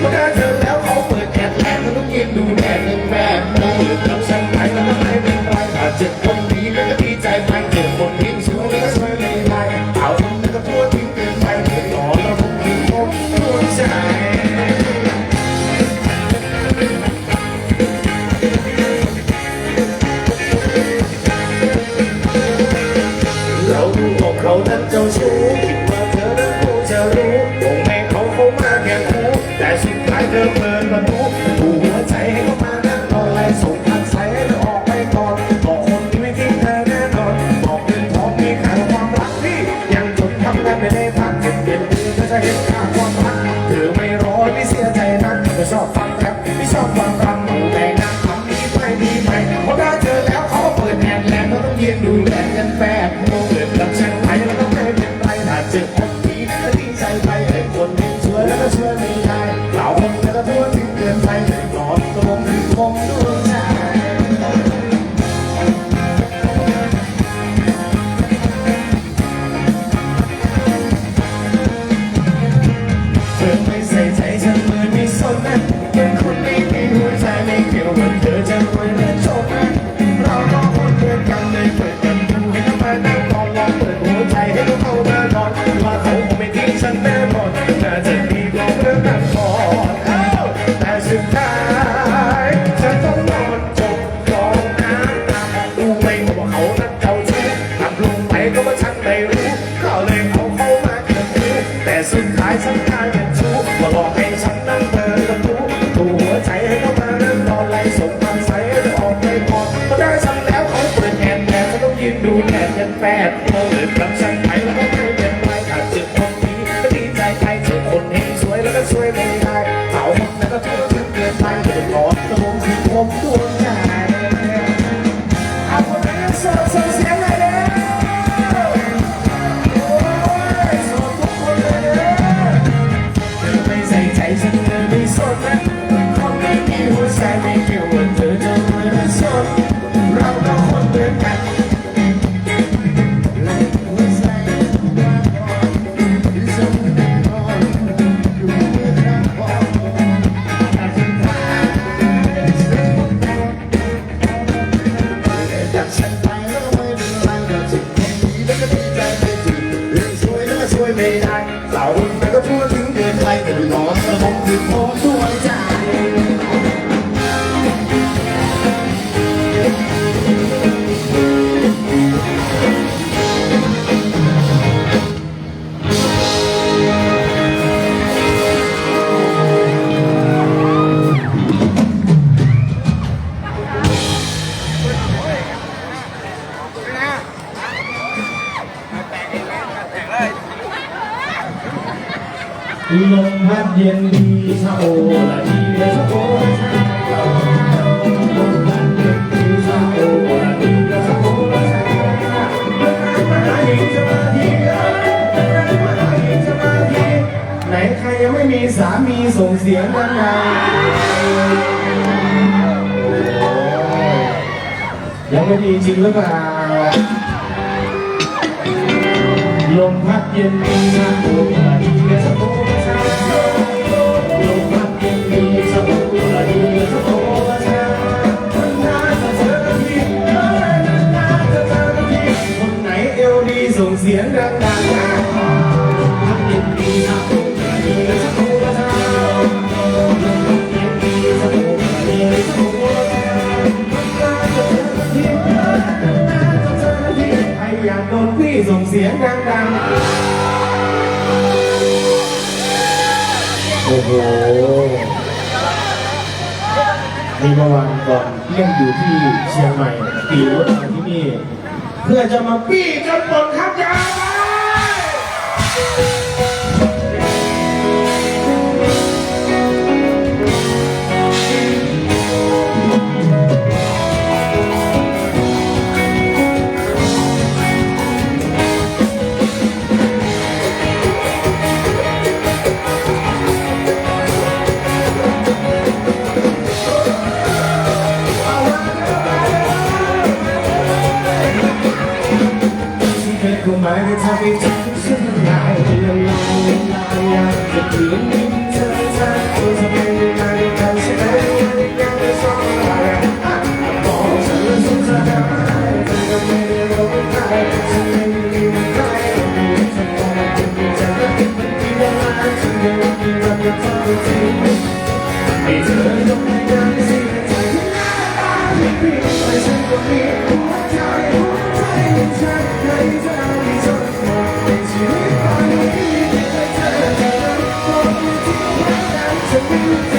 Look at you. เดิมเดินประตูหัวใจให้เขามานั่งรอไล่ส่งทางสายให้เธอออกไปก่อนบอกคนที่ไม่ทิ้งเธอแน่นอนบอกเงินทองมีค่าความรักที่ยังจนทำงานไม่ได้พักเก็นเงินเธอจะเห็นค่าความรักเธอไม่รอไม่เสียใจนะเธอชอบฟัง ลมพัดเย็นดีชะโอละดีเลยชะโอชะโอลมพัดเย็นดีชะโอละดีเลยชะโอละชะโอมาหญิงสมาธิมาหญิงสมาธิไหนใครยังไม่มีสามีส่งเสียงดังๆยังไม่มีจริงหรือเปล่า ลมพัดเย็นมีน้ำท่วมไหลเรือสปูนชาลมพัดเย็นมีสปูนไหลเรือสปูนชาคนน่าจะเจอกันทีคนน่าจะเจอกันทีคนไหนเอวดีส่งเสียงดังๆพัดเย็นมีน้ำท่วมไหลเรือสปูนชาลมพัดเย็นมีสปูนไหลเรือสปูนชาคนน่าจะเจอกันทีคนน่าจะเจอกันทีใครอยากโดนพี่ส่งเสียงดัง โอ้โหมีเมื่อวานก่อนเยี่ยงอยู่ที่เชียงใหม่ปีรถมาที่นี่ เพื่อจะมาปี้จนหนดครับยาไป 可能 วิต